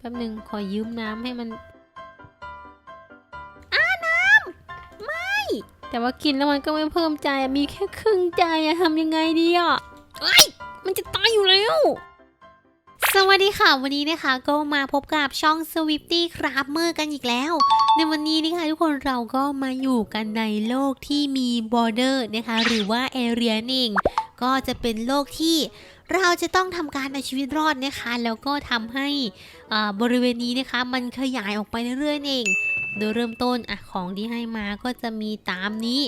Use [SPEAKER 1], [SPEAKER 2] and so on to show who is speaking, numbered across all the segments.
[SPEAKER 1] แป๊บหนึ่งขอยืมน้ำให้มันอ้าน้ำไม่ แต่ว่ากินแล้วมันก็ไม่เพิ่มใจอะมีแค่ครึ่งใจอะทำยังไงดีอะเอ้ยมันจะตายอยู่แล้วสวัสดีค่ะ วันนี้นะคะก็มาพบกับช่อง Swifty Crafter กันอีกแล้ว ในวันนี้นะคะทุกคนเราก็มาอยู่กันในโลกที่มี border นะคะ หรือว่า area นั่นเองก็จะเป็นโลกที่ เราจะต้องทำการเอาชีวิตรอดนะคะ แล้วก็ทำให้บริเวณนี้นะคะ มันขยายออกไปเรื่อยๆเอง โดยเริ่มต้นอของที่ให้มาก็จะมีตามนี้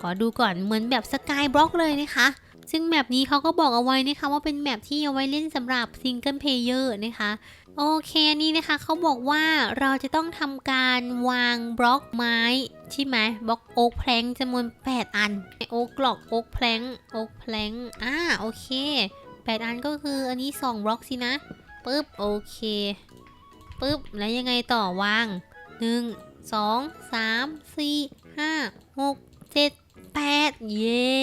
[SPEAKER 1] ขอดูก่อนเหมือนแบบสกายบล็อกเลยนะคะ ซึ่งแมปนี้เขาก็บอกเอาไว้นะคะว่าเป็นแมปที่เอาไว้เล่นสำหรับซิงเกิลเพลเยอร์นะคะโอเคนี่นะคะเขาบอกว่าเราจะต้องทำการวางบล็อกไม้ใช่ไหมบล็อกโอ๊กแพลงจำนวน 8 อันโอ๊กกลอกโอ๊กแพลงโอ๊กแพลงอ่าโอเค 8 อันก็คืออันนี้ 2 บล็อกสินะปึ๊บโอเคปึ๊บแล้วยังไงต่อวาง 1 2 3 4 5 6 7 8 เย่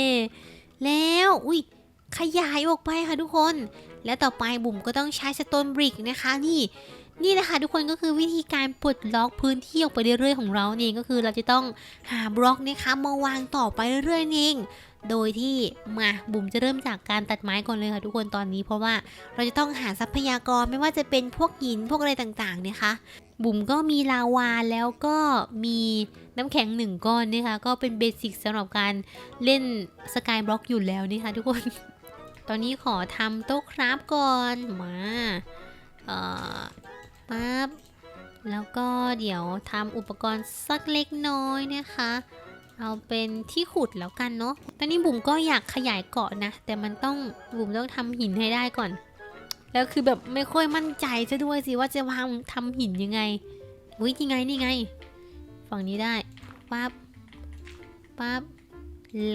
[SPEAKER 1] แล้วอุ้ยขยายออกไปค่ะทุกคน และต่อไปบุ๋มก็ต้องใช้สโตนบริกนะคะนี่นี่นะคะทุกคนก็คือวิธีการปลดล็อกพื้นที่ออกไปเรื่อยๆของเราเองก็คือเราจะต้องหาบล็อกนะคะมาวางต่อไปเรื่อยๆเอง โดยที่มาบุ๋มจะเริ่มจากการตัดไม้ก่อนเลยค่ะทุกคนตอนนี้ เพราะว่าเราจะต้องหาทรัพยากรไม่ว่าจะเป็นพวกหินพวกอะไรต่างๆเนะคะบุ๋มก็มีลาวาแล้วก็มีน้ำแข็งหนึ่งก้อนนะคะก็เป็นเบสิกสำหรับการเล่นสกายบล็อกอยู่แล้วนะคะทุกคน ตอนนี้ขอทำโต๊ะคราฟก่อนมาเอ่อปั๊บแล้วก็เดี๋ยวทำอุปกรณ์สักเล็กน้อยนะคะ เอาเป็นที่ขุดแล้วกันเนาะ ตอนนี้บุ๋มก็อยากขยายเกาะนะ แต่มันต้องบุ๋มต้องทำหินให้ได้ก่อน แล้วคือแบบไม่ค่อยมั่นใจซะด้วยสิว่าจะวางทำหินยังไงอุ้ยนี่ไงนี่ไง ฝั่งนี้ได้ปั๊บปั๊บ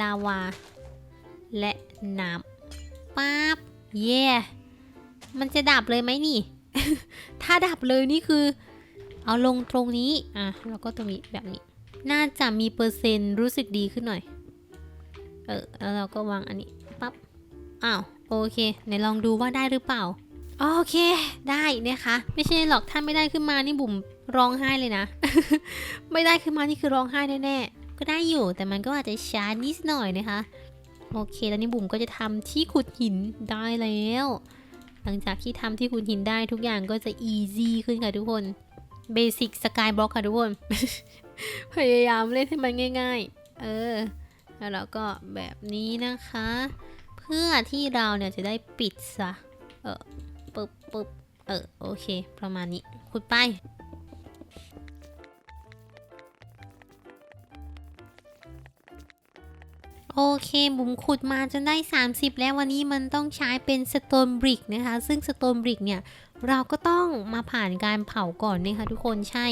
[SPEAKER 1] ลาวา และน้ำปั๊บเย่มันจะดับเลยไหมนี่ ถ้าดับเลยนี่คือ เอาลงตรงนี้ อะ แล้วก็ตรงนี้แบบนี้ น่าจะมีเปอร์เซ็นต์รู้สึกดีขึ้นหน่อย เออ แล้วเราก็วางอันนี้ปั๊บ อ้าว โอเคไหนลองดูว่าได้หรือเปล่า โอเค ได้นะคะ ไม่ใช่หรอกถ้าไม่ได้ขึ้นมานี่บุ๋มร้องไห้เลยนะ ไม่ได้ขึ้นมานี่คือร้องไห้แน่ๆ ก็ได้อยู่แต่มันก็อาจจะช้านิดหน่อยนะคะ โอเค ตอนนี้บุ๋มก็จะทำที่ขุดหินได้แล้ว หลังจากที่ทำที่ขุดหินได้ทุกอย่างก็จะ easy ขึ้นค่ะทุกคนเบสิกสกายบล็อกค่ะทุกคน พยายามเล่นให้มันง่าย ๆ เออ แล้วเราก็แบบนี้นะคะ เพื่อที่เราเนี่ยจะได้ปิดซะ เออปึ๊บปึ๊บเออ โอเค ประมาณนี้ขุดไปโอเค บุ๋มขุดมาจนได้ 30 แล้ววันนี้มันต้องใช้เป็นสโตนบริกนะคะ ซึ่งสโตนบริกเนี่ย เราก็ต้องมาผ่านการเผาก่อนนะคะทุกคนใช่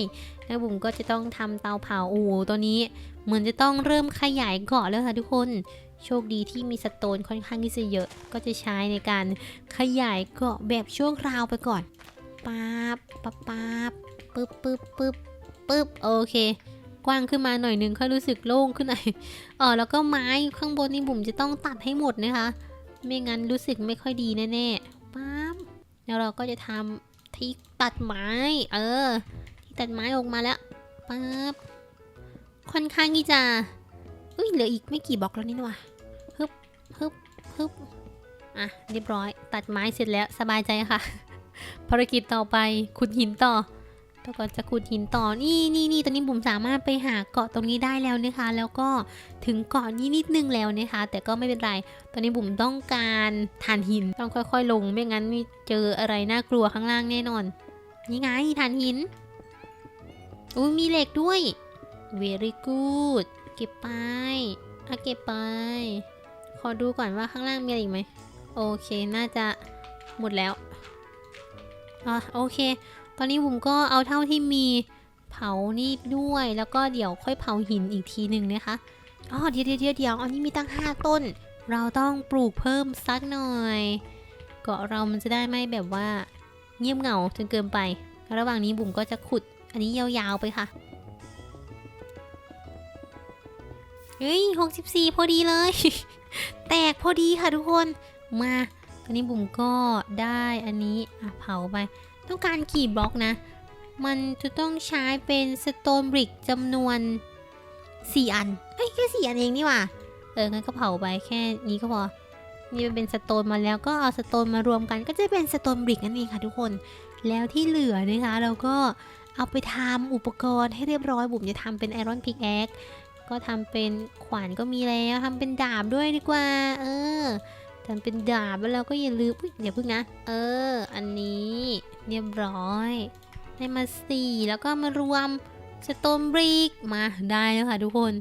[SPEAKER 1] แล้วบุ๋มก็จะต้องทำเตาเผาโอ้ตัวนี้ เหมือนจะต้องเริ่มขยายเกาะแล้วค่ะทุกคน โชคดีที่มีสโตนค่อนข้างที่จะเยอะ ก็จะใช้ในการขยายเกาะแบบช่วคราวไปก่อนป๊าบป๊าบป๊าบปึ๊บปึ๊บปึ๊บปึ๊บโอเค กว้างขึ้นมาหน่อยนึงค่อยรู้สึกโล่งขึ้นหน่อยเออแล้วก็ไม้ข้างบนนี่บุ๋มจะต้องตัดให้หมดนะคะ ไม่งั้นรู้สึกไม่ค่อยดีแน่ๆปั๊บแล้วเราก็จะทำที่ตัดไม้ เออ ตัดไม้ออกมาแล้วปั๊บค่อนข้างที่จะอุ้ยเหลืออีกไม่กี่บล็อกแล้วนี่นะวะฮึบฮึบฮึบอะเรียบร้อย ตัดไม้เสร็จแล้วสบายใจค่ะ ภารกิจต่อไปขุดหินต่อแล้วก็จะขุดหินต่อ นี่นี่นี่ตอนนี้บุ๋มสามารถไปหาเกาะตรงนี้ได้แล้วนะคะ แล้วก็ถึงเกาะนี้นิดนึงแล้วนะคะ แต่ก็ไม่เป็นไร ตอนนี้บุ๋มต้องการถ่านหิน ต้องค่อย ๆ ลง ไม่งั้นเจออะไรน่ากลัวข้างล่างแน่นอน นี่ไงถ่านหิน อุ้ยมีเหล็กด้วย very good เก็บไปเอะเก็บไป ขอดูก่อนว่าข้างล่างมีอะไรอีกไหม โอเค น่าจะหมดแล้วอะโอเค ตอนนี้บุ๋มก็เอาเท่าที่มีเผานี่ด้วย แล้วก็เดี๋ยวค่อยเผาหินอีกทีหนึ่งนะคะ อ๋อเดี๋ยวเดี๋ยวเดี๋ยวเดี๋ยวอันนี้มีตั้ง 5 ต้น เราต้องปลูกเพิ่มสักหน่อย เกาะเรามันจะได้ไม่แบบว่าเงียบเหงาจนเกินไป ระหว่างนี้บุ๋มก็จะขุด อันนี้ยาวๆไปค่ะ เฮ้ย64พอดีเลย แตกพอดีค่ะทุกคน มาตอนนี้บุ๋มก็ได้อันนี้อะเผาไป ต้องการกี่บล็อกนะ มันจะต้องใช้เป็นสโตนบริกจำนวน 4 อัน เอ้ยแค่สี่อันเองนี่หว่า เอองั้นก็เผาไปแค่นี้ก็พอ นี่มันเป็นสโตนมาแล้วก็เอาสโตนมารวมกันก็จะเป็นสโตนบริกนั่นเองค่ะทุกคน แล้วที่เหลือนะคะเราก็ เอาไปทำอุปกรณ์ให้เรียบร้อยบุ๋มจะทำเป็นไอรอนพิกแอคก็ทำเป็นขวานก็มีแล้วทำเป็นดาบด้วยดีกว่า เออทำเป็นดาบแล้วเราก็อย่าลืมอยเดี๋ยวพึ่งนะ เออ อันนี้เรียบร้อยได้มาสี่แล้วก็มารวมสโตนบริกมาได้แล้วค่ะทุกคน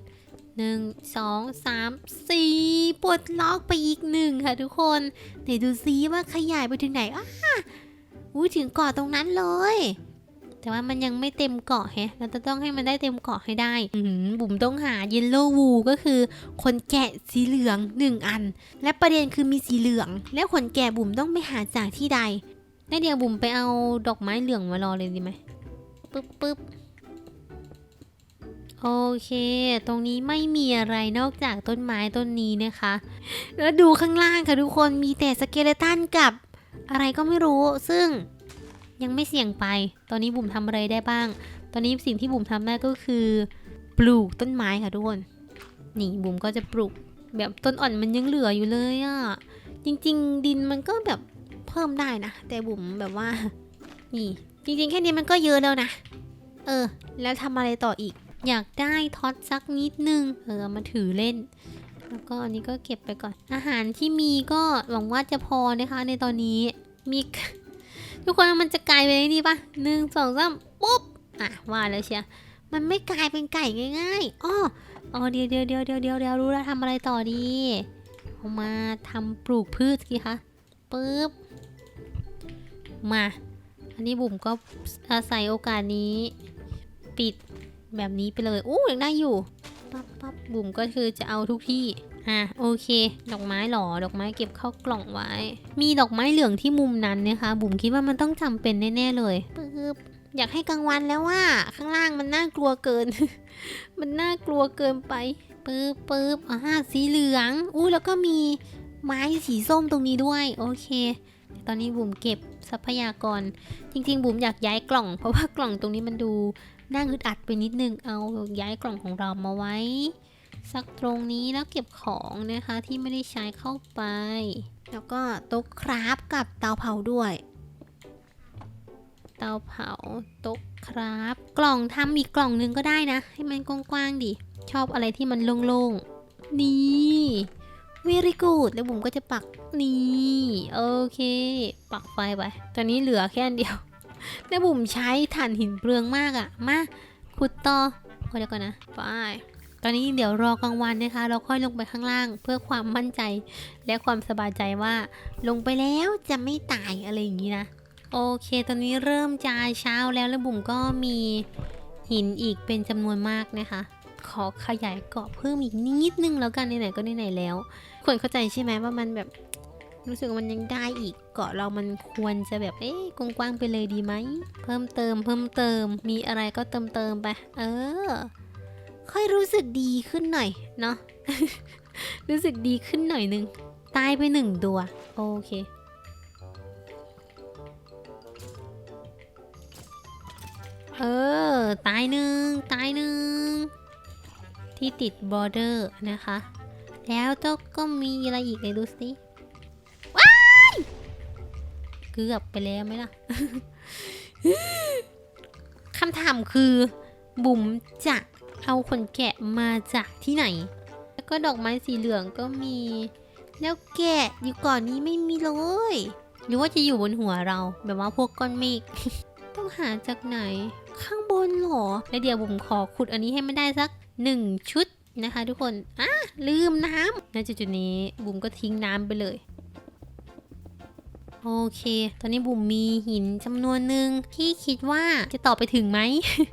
[SPEAKER 1] หนึ่งสองสามสี่ปลดล็อกไปอีกหนึ่งค่ะทุกคนไหนดูซิว่าขยายไปถึงไหนอ้าอุ้ถึงเกาะตรงนั้นเลย แต่ว่ามันยังไม่เต็มเกาะแฮะ เราจะต้องให้มันได้เต็มเกาะให้ได้อือหือบุ๋มต้องหาเยลโล่วูก็คือขนแกะสีเหลืองหนึ่งอัน และประเด็นคือมีสีเหลือง แล้วขนแกะบุ๋มต้องไปหาจากที่ใดแล้วเดี๋ยวบุ๋มไปเอาดอกไม้เหลืองมารอเลยดีไหมปึ๊บปึ๊บโอเค ตรงนี้ไม่มีอะไรนอกจากต้นไม้ต้นนี้นะคะ แล้วดูข้างล่างค่ะทุกคนมีแต่สเกเลตันกับอะไรก็ไม่รู้ ซึ่ง ยังไม่เสี่ยงไป ตอนนี้บุ๋มทำอะไรได้บ้าง ตอนนี้สิ่งที่บุ๋มทำได้ก็คือ ปลูกต้นไม้ค่ะทุกคน นี่บุ๋มก็จะปลูกแบบต้นอ่อนมันยังเหลืออยู่เลยอะ่ะ จริง ๆ ดินมันก็แบบเพิ่มได้นะ แต่บุ๋มแบบว่า นี่ จริง ๆ แค่นี้มันก็เยอะแล้วนะ เออ แล้วทำอะไรต่ออีก อยากได้ท็อตสักนิดนึง เออ มาถือเล่นแล้วก็อันนี้ก็เก็บไปก่อน อาหารที่มีก็หวังว่าจะพอนะคะในตอนนี้ มี ทุกคนมันจะกลายเป็นนี่ปะหนึ่งสองสามปุ๊บอะว่าแล้วเชียมันไม่กลายเป็นไก่ง่ายๆอ้ออ๋อเดี๋ยวเดี๋ยวเดี๋ยวเดี๋ยวเดี๋ยวเดี๋ยวรู้แล้วทำอะไรต่อดีเอามาทำปลูกพืชสิคะปุ๊บมา อันนี้บุ๋มก็อาศัยโอกาสนี้ ปิดแบบนี้ไปเลยอู้ยังได้อยู่ปั๊บปั๊บบุ๋มก็คือจะเอาทุกที่ อะโอเค ดอกไม้หรอ ดอกไม้เก็บเข้ากล่องไว้ มีดอกไม้เหลืองที่มุมนั้นนะคะ บุ๋มคิดว่ามันต้องจำเป็นแน่ๆเลยปึ๊บอยากให้กลางวันแล้วว่า ข้างล่างมันน่ากลัวเกิน มันน่ากลัวเกินไปปึ๊บปึ๊บอ่าสีเหลืองอู้แล้วก็มีไม้สีส้มตรงนี้ด้วย โอเค ตอนนี้บุ๋มเก็บทรัพยากร จริง ๆ บุ๋มอยากย้ายกล่อง เพราะว่ากล่องตรงนี้มันดูน่าอึดอัดไปนิดนึง เอาย้ายกล่องของเรามาไว้ สักตรงนี้แล้วเก็บของนะคะที่ไม่ได้ใช้เข้าไป แล้วก็โต๊ะคราฟกับเตาเผาด้วย เตาเผาโต๊ะคราฟกล่องทำอีกกล่องหนึงก็ได้นะ ให้มันกว้างๆดิ ชอบอะไรที่มันโล่งๆ นี่ very good แล้วบุ๋มก็จะปักนี่โอเค ปักไฟไป ตอนนี้เหลือแค่อันเดียว แล้วบุ๋มใช้ถ่านหินเปลืองมากอะมาขุดต่อโอ้เดี๋ยวก่อนนะไป ตอนนี้เดี๋ยวรอกลางวันนะคะ เราค่อยลงไปข้างล่าง เพื่อความมั่นใจและความสบายใจว่า ลงไปแล้วจะไม่ตายอะไรอย่างนี้นะโอเค ตอนนี้เริ่มจะเช้าแล้วแล้วบุ๋มก็มีหินอีกเป็นจำนวนมากนะคะ ขอขยายเกาะเพิ่มอีกนิดนึงแล้วกันไหนๆก็ไหนๆแล้วควรเข้าใจใช่ไหมว่ามันแบบรู้สึกว่ามันยังได้อีกเกาะเรามันควรจะแบบเอ๊ะกว้างๆไปเลยดีไหมเพิ่มเติมเพิ่มเติมมีอะไรก็เติมเติมไป เออ ค่อยรู้สึกดีขึ้นหน่อยเนาะ รู้สึกดีขึ้นหน่อยนึง ตายไปหนึ่งตัว โอเค เออ ตายหนึ่ง ตายหนึ่ง ที่ติดบอร์เดอร์นะคะ แล้วเจ้าก็มีอะไรอีกเลยดูสิว้ายเกือบไปแล้วไหมล่ะ คำถามคือบุ๋มจะ เอาขนแกะมาจากที่ไหน แล้วก็ดอกไม้สีเหลืองก็มี แล้วแกะอยู่ก่อนนี้ไม่มีเลย หรือว่าจะอยู่บนหัวเรา แบบว่าพวกก้อนเมฆ ต้องหาจากไหน ข้างบนหรอ แล้วเดี๋ยวบุ๋มขอขุดอันนี้ให้ไมันได้สักหนึ่งชุดนะคะทุกคน อะลืมน้ำณจุดๆนี้บุ๋มก็ทิ้งน้ำไปเลย โอเค ตอนนี้บุ๋มมีหินจำนวนหนึ่งที่คิดว่าจะต่อไปถึงไหม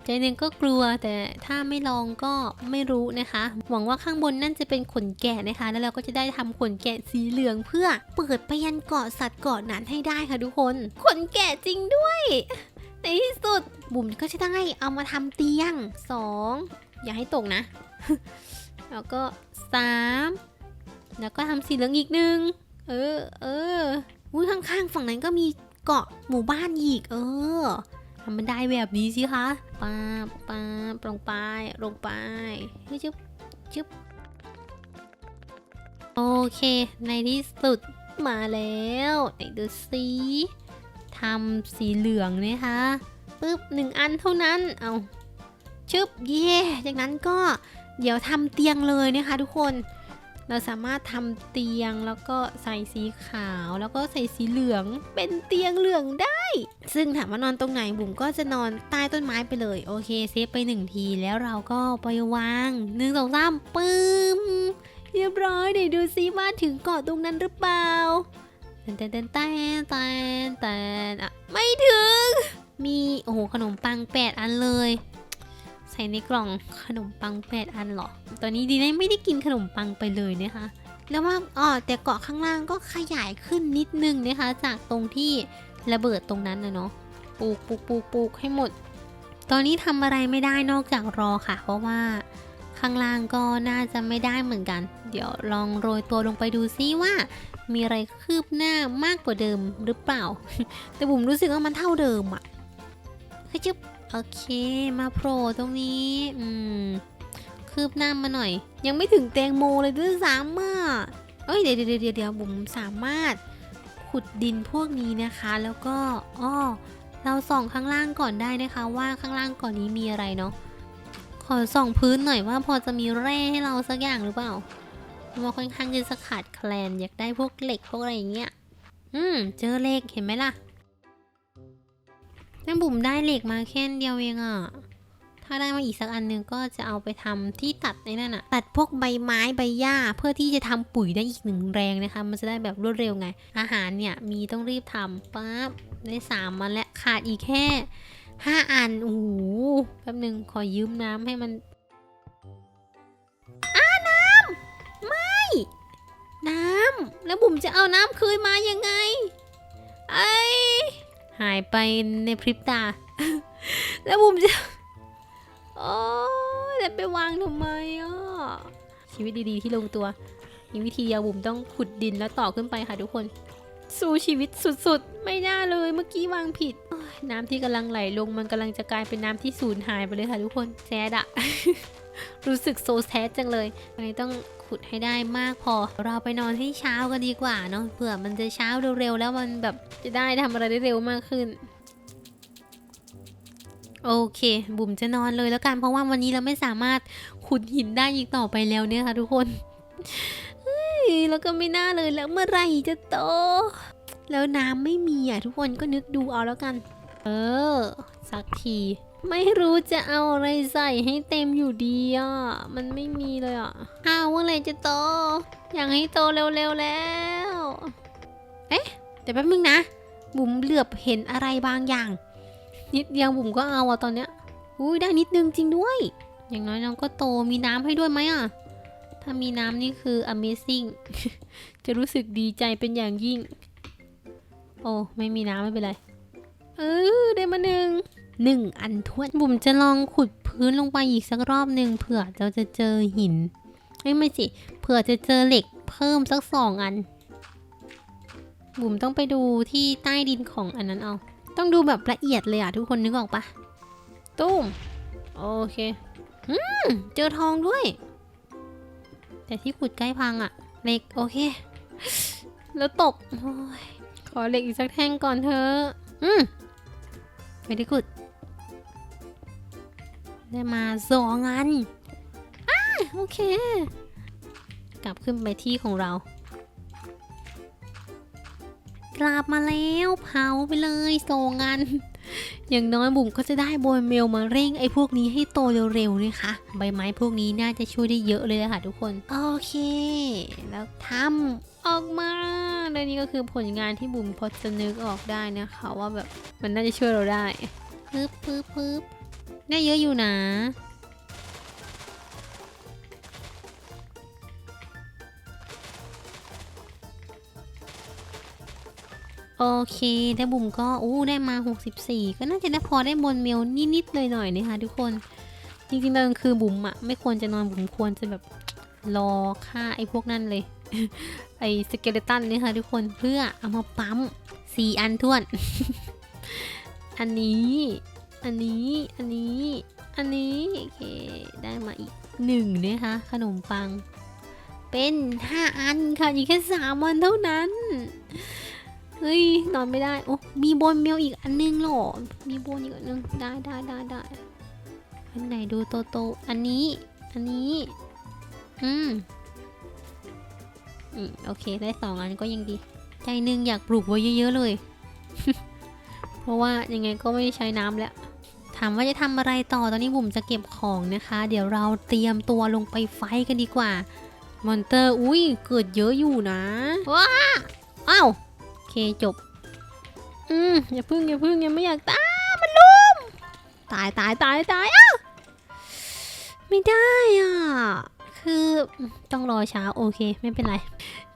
[SPEAKER 1] ใจหนึ่งก็กลัวแต่ถ้าไม่ลองก็ไม่รู้นะคะ หวังว่าข้างบนนั่นจะเป็นขนแกะนะคะ แล้วเราก็จะได้ทำขนแกะสีเหลืองเพื่อเปิดไปยันเกาะสัตว์เกาะนั้นให้ได้ค่ะทุกคน ขนแกะจริงด้วยในที่สุดบุ๋มก็จะได้เอามาทำเตียงสองอย่าให้ตกนะ แล้วก็สามแล้วก็ทำสีเหลืองอีกหนึ่งเออเออ อุ้ยข้างๆ ฝั่งนั้นก็มีเกาะหมู่บ้านอีก เออทำมันได้แบบนี้สิคะป้าป้าบลงไปลงไปจึ๊บจึ๊บโอเค ในที่สุดมาแล้วไหนดูสิทำสีเหลืองนะคะปึ๊บหนึ่งอันเท่านั้น เอาชึบเย่จากนั้นก็เดี๋ยวทำเตียงเลยนะคะทุกคน เราสามารถทำเตียงแล้วก็ใส่สีขาวแล้วก็ใส่สีเหลือง เป็นเตียงเหลืองได้ ซึ่งถามว่านอนตรงไหนบุ๋มก็จะนอนใต้ต้นไม้ไปเลย โอเคเซฟไปหนึ่งทีแล้วเราก็ไปวางหนึ่งสองสามปึ้มเรียบร้อยเดี๋ยวดูซิว่าถึงเกาะตรงนั้นหรือเปล่าแตนแตนแตนแตนแตนแตนอะไม่ถึง มีโอ้โหขนมปังแปดอันเลย ส่ในกล่องขนมปังแปดอันหรอ ตอนนี้ดีนะไม่ได้กินขนมปังไปเลยนะคะ แล้วว่าอ๋อแต่เกาะข้างล่างก็ขยายขึ้นนิดนึงนะคะ จากตรงที่ระเบิดตรงนั้นนะเนาะ ปลูกปลูกปลูกปลูกให้หมด ตอนนี้ทำอะไรไม่ได้นอกจากรอค่ะ เพราะว่าข้างล่างก็น่าจะไม่ได้เหมือนกัน เดี๋ยวลองโรยตัวลงไปดูซิว่า มีอะไรคืบหน้ามากกว่าเดิมหรือเปล่า แต่บุ๋มรู้สึกว่ามันเท่าเดิมอะเฮ้ยจุ๊บ โอเค มาโผล่ตรงนี้ อืม คืบหน้ามาหน่อย ยังไม่ถึงแตงโมเลยด้วยซ้ำอะเอ้ยเดี๋ยวเดี๋ยวเดี๋ยวบุ๋มสามารถขุดดินพวกนี้นะคะ แล้วก็อ้อเราส่องข้างล่างก่อนได้นะคะว่าข้างล่างก่อนนี้มีอะไรเนาะขอส่องพื้นหน่อยว่าพอจะมีแร่ให้เราสักอย่างหรือเปล่าว่าค่อนข้างจะขาดแคลนอยากได้พวกเหล็กพวกอะไรอย่างเงี้ยอืม เจอเหล็กเห็นไหมล่ะ นั่นบุ๋มได้เหล็กมาแค่นเดียวเองอะถ้าได้มาอีกสักอันนึงก็จะเอาไปทำที่ตัดในนั่นอะตัดพวกใบไม้ใบหญ้าเพื่อที่จะทำปุ๋ยได้อีกหนึ่งแรงนะคะ มันจะได้แบบรวดเร็วไง อาหารเนี่ยมีต้องรีบทำปั๊บได้สามมันและขาดอีกแค่ห้าอัน โอ้โห แป๊บหนึ่งขอยืมน้ำให้มันอ้าน้ำ ไม่ น้ำ แล้วบุ๋มจะเอาน้ำคืนมายังไง ไอ หายไปในพริบตา แล้วบุมจะโอ้แล้วไปวางทำไมอะชีวิตดีๆที่ลงตัว มีวิธีเดียวบุมต้องขุดดินแล้วต่อขึ้นไปค่ะทุกคน สู้ชีวิตสุดๆ ไม่น่าเลยเมื่อกี้วางผิด น้ำที่กำลังไหลลงมันกำลังจะกลายเป็นน้ำที่สูญหายไปเลยค่ะทุกคนแซดอะ รู้สึกโซแซดจังเลยวันนี้ต้องขุดให้ได้มากพอ เราไปนอนที่เช้ากันดีกว่าเนาะเผื่อมันจะเช้าเร็วๆแล้วมันแบบจะได้ทำอะไรได้เร็วมากขึ้นโอเค บุ๋มจะนอนเลยแล้วกันเพราะว่าวันนี้เราไม่สามารถขุดหินได้อีกต่อไปแล้วเนี่ยค่ะทุกคนเฮ้ยแล้วก็ไม่น่าเลยแล้วเมื่อไหร่จะโต แล้วน้ำไม่มีอะทุกคนก็นึกดูเอาแล้วกัน เออ สักที ไม่รู้จะเอาอะไรใส่ให้เต็มอยู่ดีอะ มันไม่มีเลยอะอ้าวเมื่อไรจะโต อยากให้โตเร็วๆแล้ว เอ๊ะเดี๋ยวแป๊บนึงนะ บุ๋มเหลือบเห็นอะไรบางอย่าง นิดเดียวบุ๋มก็เอาอะตอนเนี้ย อุ้ยได้นิดนึงจริงด้วย อย่างน้อยน้องก็โตมีน้ำให้ด้วยไหมอะ ถ้ามีน้ำนี่คือ amazing จะรู้สึกดีใจเป็นอย่างยิ่ง โอ้ไม่มีน้ำไม่เป็นไร เออได้มาหนึ่ง หนึ่งอันทวนบุ๋มจะลองขุดพื้นลงไปอีกสักรอบหนึ่งเผื่อเราจะเจอหินเอ้ไม่สิเผื่อจะเจอเหล็กเพิ่มสักสองอัน บุ๋มต้องไปดูที่ใต้ดินของอันนั้นเอา ต้องดูแบบละเอียดเลยอะทุกคนนึกออกปะตุ้มโอเคอืมเจอทองด้วย แต่ที่ขุดใกล้พังอะเหล็กโอเค แล้วตกอขอเหล็กอีกสักแท่งก่อนเถอะอืมไม่ได้ขุด ได้มาสองอันอ่าโอเค กลับขึ้นไปที่ของเรา กลับมาแล้วเผาไปเลยโซงานอย่างน้อยบุ๋มก็จะได้โบยเมลมาเร่งไอ้พวกนี้ให้โตเร็วๆนะคะ ใบไม้พวกนี้น่าจะช่วยได้เยอะเลยะค่ะทุกคน โอเค แล้วทำออกมาและนี่ก็คือผลงานที่บุ๋มพอจะนึกออกได้นะคะ ว่าแบบมันน่าจะช่วยเราได้ปึ๊บปึ๊บปึ๊บ ได้เยอะอยู่นะโอเคได้บุ๋มก็อู้ได้มา 64 ก็น่าจะได้พอได้บนเมลนิดๆหน่อยๆนะคะทุกคน จริงๆตอนกลางคือบุ๋มอะไม่ควรจะนอนบุ๋มควรจะแบบรอฆ่าไอ้พวกนั่นเลย ไอ้สเกเลตันเนี่ยค่ะทุกคนเพื่อเอามาปั๊มเซสี่อันท้วน อันนี้ อันนี้ อันนี้ อันนี้ โอเค ได้มาอีกหนึ่งนะคะขนมปัง เป็นห้าอันค่ะอีกแค่สามวันเท่านั้น เฮ้ย นอนไม่ได้ โอ้ มีบนเมลอีกอันนึงหรอ มีบนอีกอันนึง ได้ได้ได้ได้อันไหนดูโตโตๆอันนี้ อันนี้ อืม อืม โอเค ได้สองอันก็ยังดี ใจหนึงอยากปลูกไว้เยอะๆเลย เพราะว่ายังไงก็ไม่ได้ใช้น้ำแล้ว ถามว่าจะทำอะไรต่อตอนนี้บุ๋มจะเก็บของนะคะ เดี๋ยวเราเตรียมตัวลงไปไฟกันดีกว่ามอนเตอร์อุ้ยเกิดเยอะอยู่นะว้าอ้าวโอเคจบ อืมอย่าพึ่งอย่าพึ่งยังไม่อยากตายมันลุมตายตายตายตายอ้าวไม่ได้อะคือต้องรอเช้าโอเคไม่เป็นไร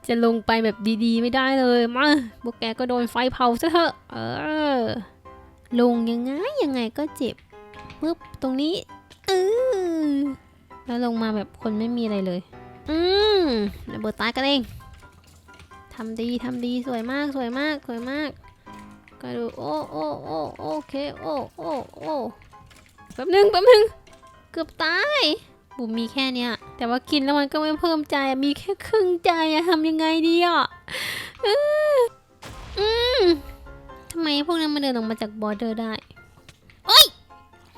[SPEAKER 1] จะลงไปแบบดีๆ ไม่ได้เลยมาพวกแกก็โดนไฟเผาซะเถอะเออ ลงยังไงยังไงก็เจ็บปึ๊บตรงนี้เออแล้วลงมาแบบคนไม่มีอะไรเลย อืมระเบิดตายกันเองทำดีทำดีสวยมากสวยมากสวยมากก็ดูโอ้โอ้โอ้โอเคโอ้โอ้โอ้แป๊บหนึงแป๊บหนึงเกือบตายบุ๋มมีแค่เนี้ย แต่ว่ากินแล้วมันก็ไม่เพิ่มใจมีแค่ครึ่งใจอะทำยังไงดีอะอืม ทำไมพวกนั้นมาเดินออกมาจากบอร์เดอร์ได้เอ้ย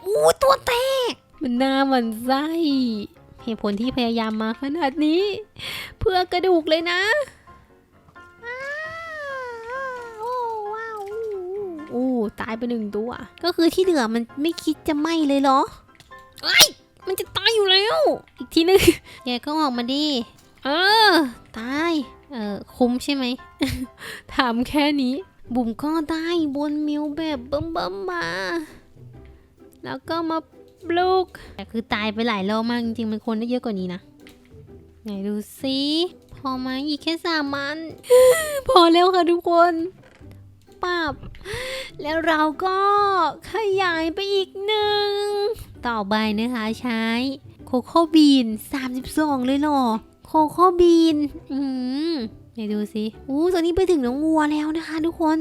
[SPEAKER 1] อู้ตัวแตก มันหน้าหมันไส้เหตุผลที่พยายามมาขนาดนี้ เพื่อกระดูกเลยนะอ้าวโอ้ว้าวอู้ตายไปหนึ่งตัว ก็คือที่เหลือมันไม่คิดจะไหมเลยเหรอเอ้ยมันจะตายอยู่แล้ว อีกทีนึงแกก็ออกมาดิ เออ ตาย เออคุ้มใช่ไหม ถามแค่นี้ บุ๋มก็ได้บนมิวแบบเบิ่มๆมา แล้วก็มาปลูกแต่คือตายไปหลายรอบมากจริงๆมันควรได้เยอะกว่านี้นะ ไหนดูสิพอไหมอีกแค่สามมัน พอแล้วค่ะทุกคนปับแล้วเราก็ขยายไปอีกหนึ่ง ต่อไปนะคะใช้โคโค่บีน 32 เลยเหรอ โคโค่บีน อืม ไหนดูสิอู้ตอนนี้ไปถึงน้องวัวแล้วนะคะ ทุกคน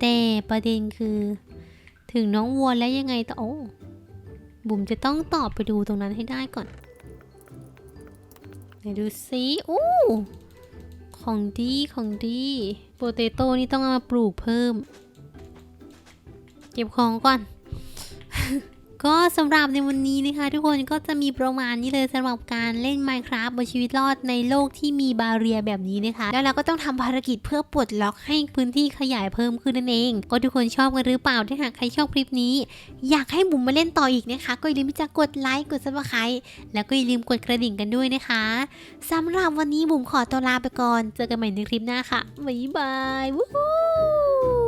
[SPEAKER 1] แต่ประเด็นคือ ถึงน้องวัวแล้วยังไงต่อโอ้บุ๋มจะต้องตอบไปดูตรงนั้นให้ได้ก่อนไหนดูสิอู้ของดีของดีโปเตโต้นี่ต้องเอามาปลูกเพิ่ม เก็บของก่อน ก็สำหรับในวันนี้นะคะ ทุกคนก็จะมีประมาณนี้เลยสำหรับการเล่น Minecraft บนชีวิตรอดในโลกที่มีบาเรียแบบนี้นะคะ แล้วเราก็ต้องทำภารกิจเพื่อปลดล็อกให้พื้นที่ขยายเพิ่มขึ้นนั่นเอง ก็ทุกคนชอบกันหรือเปล่าถ้าหากใครชอบคลิปนี้ อยากให้บุ๋มมาเล่นต่ออีกนะคะ ก็อย่าลืมที่จะกดไลค์กด subscribe แล้วก็อย่าลืมกดกระดิ่งกันด้วยนะคะสำหรับวันนี้บุ๋มขอตัวลาไปก่อน เจอกันใหม่ในคลิปหน้าค่ะบ๊ายบายวู้